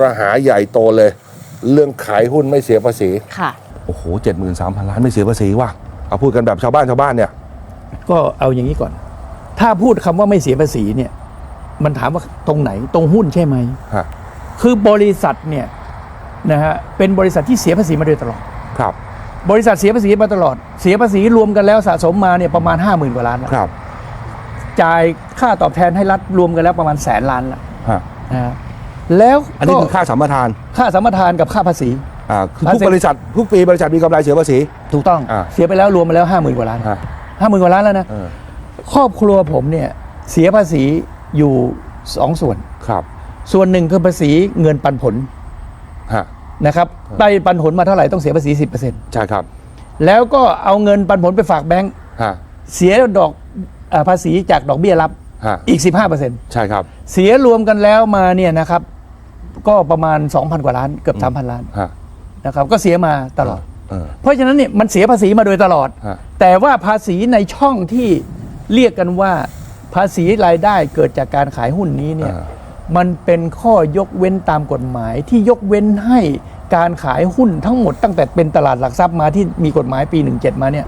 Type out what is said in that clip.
รหาใหญ่โตเลย เรื่องขายหุ้นไม่เสียภาษี ค่ะ โอ้โหเจ็ดหมื่นสามพันล้านไม่เสียภาษีว่ะเอาพูดกันแบบชาวบ้านชาวบ้านเนี่ย ก็เอาอย่างนี้ก่อน ถ้าพูดคำว่าไม่เสียภาษีเนี่ย มันถามว่าตรงไหนตรงหุ้นใช่ไหม ฮะ คือบริษัทเนี่ยนะฮะเป็นบริษัทที่เสียภาษีมาโดยตลอด ครับ บริษัทเสียภาษีมาตลอด เสียภาษีรวมกันแล้วสะสมมาเนี่ยประมาณ 5 0,000กว่าล้านแล้วครับ จ่ายค่าตอบแทนให้รัฐรวมกันแล้วประมาณแสนล้านละฮะ นะฮะ แล้วอันนี้ก็คือค่าสัมปทานค่าสัมปทานกับค่าภาษี อ่าคือภาษีทุกบริษัททุกปีบริษัทมีกำไรเสียภาษี ถูกต้อง อ่า เสียไปแล้วรวมมาแล้ว5 0,000กว่าล้านฮะห้าหมื่นกว่าล้านแล้วนะ เออครอบครัวผมเนี่ยเสียภาษีอยู่สองส่วน ครับส่วนหนึ่งคือภาษีเงินปันผลฮะนะครับได้ปันผลมาเท่าไหร่ต้องเสียภาษี10%ใช่ครับแล้วก็เอาเงินปันผลไปฝากแบงก์ฮะเสียดอกเออภาษีจากดอกเบี้ยรับฮะอีก 15%ใช่ครับ เสียรวมกันแล้วมาเนี่ยนะครับ ก็ประมาณ 2,000 กว่าล้านเกือบ 3,000 ล้านฮะนะครับก็เสียมาตลอด เออ เพราะฉะนั้นเนี่ยมันเสียภาษีมาโดยตลอด ฮะ แต่ว่าภาษีในช่องที่เรียกกันว่าภาษีรายได้เกิดจากการขายหุ้นนี้เนี่ยอ่ามันเป็นข้อยกเว้นตามกฎหมายที่ยกเว้นให้การขายหุ้นทั้งหมดตั้งแต่เป็นตลาดหลักทรัพย์มาที่มีกฎหมายปี 17 มาเนี่ย